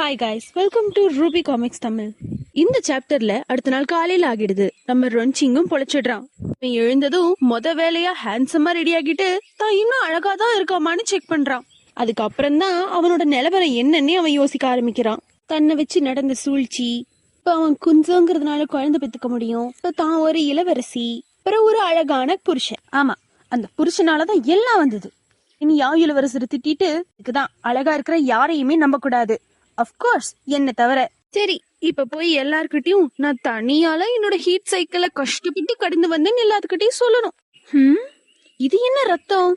Hi guys. Welcome to Ruby comics Tamil இந்த சாப்டர்ல அடுத்த நாள் காலையில ஆகிடுது. நம்ம ரொன்ச்சிங்கும் பொழைச்சிடுறான் இவன் எழுந்ததும் மொத வேலையா ஹேண்ட்ஸமா ரெடி ஆகிட்டு தான் இன்னும் அழகா தான் இருக்காமான்னு செக் பண்றான். அதுக்கப்புறம் தான் அவனோட நிலவரம் என்னன்னே அவன் யோசிக்க ஆரம்பிக்கிறான். தன்னை வச்சு நடந்த சூழ்ச்சி இப்ப அவன் குஞ்சோங்கிறதுனால குழந்தை பெத்துக்க முடியும். இப்ப தான் ஒரு இளவரசி அப்புறம் ஒரு அழகான புருஷன். ஆமா அந்த புருஷனாலதான் எல்லாம் வந்தது. இனி யாவ் இளவரசரை திட்டிட்டு இதுக்குதான் அழகா இருக்கிற யாரையுமே நம்ப கூடாது அப்கோர்ஸ் என்ன தவிர. சரி இப்ப போய் எல்லார்கிட்டயும் நான் தனியால என்னோட ஹீட் சைக்கிள கஷ்டப்பட்டு கடந்து வந்தேன்னு எல்லாத்துக்கிட்டையும் சொல்லணும். இது என்ன ரத்தம்?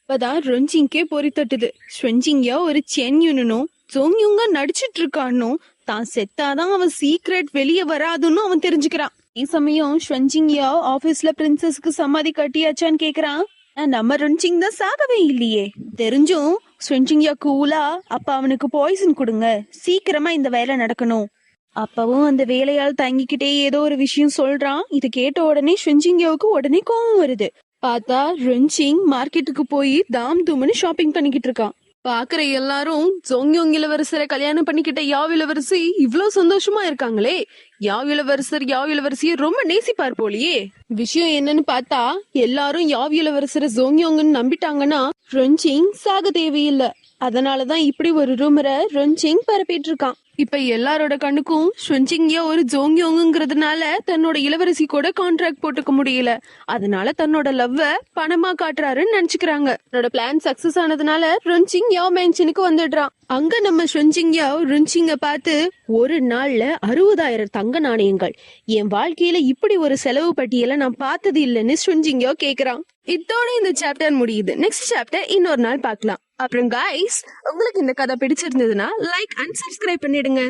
இப்பதான் ரொஞ்சிங்கே பொறி தட்டுது. ஸ்வெஞ்சிங்கா ஒரு சென் யூனனும் ஜோங்யுங்க நடிச்சிட்டு இருக்கானோ தான் செத்தாதான் அவன் சீக்ரெட் வெளியே வராதுன்னு அவன் தெரிஞ்சுக்கிறான். ఈ சமயம் ஸ்வெஞ்சிங்கியா ஆபீஸ்ல பிரின்சஸ்க்கு சமாதி கட்டியாச்சான்னு கேக்குறான். நம்ம ரொன்சிங் தான் சாகவே இல்லையே. தெரிஞ்சும் ஸ்வெஞ்சிங்கியா கூலா அப்ப அவனுக்கு பாய்சன் கொடுங்க. சீக்கிரமா இந்த வேலை நடக்கணும். அப்பவும் அந்த வேலையால் தங்கிக்கிட்டே ஏதோ ஒரு விஷயம் சொல்றான். இது கேட்ட உடனே ஸ்வெஞ்சிங்கியாவுக்கு உடனே கோவம் வருது. பார்த்தா ரொன்சிங் மார்க்கெட்டுக்கு போய் தாம் தூம்னு ஷாப்பிங் பண்ணிக்கிட்டு இருக்கான். பாக்குற எல்லாரும் ஜோங்யோங் இளவரசரை கல்யாணம் பண்ணிக்கிட்ட யாவ் இளவரசி இவ்வளவு சந்தோஷமா இருக்காங்களே? யாவ் இளவரசர் யாவ் இளவரசிய ரொம்ப நேசிப்பார் போலியே. விஷயம் என்னன்னு பார்த்தா எல்லாரும் யாவ் இளவரசரை ஜோங்யோங்னு நம்பிட்டாங்கன்னா ரொஞ்சிங் சாக தேவையில்லை அதனாலதான் இப்படி ஒரு ரூமரை ரொஞ்சிங் பரப்பிட்டு இருக்கான். இப்ப எல்லாரோட கண்ணுக்கும் ஸ்வெஞ்சிங்கியா ஒரு ஜோங்யோங்கிறதுனால தன்னோட இளவரசி கூட கான்ட்ராக்ட் போட்டுக்க முடியல. அதனால தன்னோட லவ்வ பணமா காட்டுறாருன்னு நினைச்சுக்கிறாங்க. தன்னோட பிளான் சக்சஸ் ஆனதுனால ரொன்சிங் யோ மேன்ஷனுக்கு வந்துடுறான். அங்க நம்ம ஸ்வெஞ்சிங் யாவ் ரொன்சிங்க பார்த்து ஒரு நாள்ல அறுபதாயிரம் தங்க நாணயங்கள். என் வாழ்க்கையில இப்படி ஒரு செலவு பட்டியலை நான் பார்த்தது இல்லைன்னு ஸ்வெஞ்சிங்கோ கேக்குறான். இதோட இந்த சாப்டர் முடியுது. நெக்ஸ்ட் சாப்டர் இன்னொரு நாள் பார்க்கலாம். அப்புறம் கைஸ் உங்களுக்கு இந்த கதை பிடிச்சிருந்ததுன்னா லைக் அண்ட் சப்ஸ்கிரைப் பண்ணிடு விடுங்க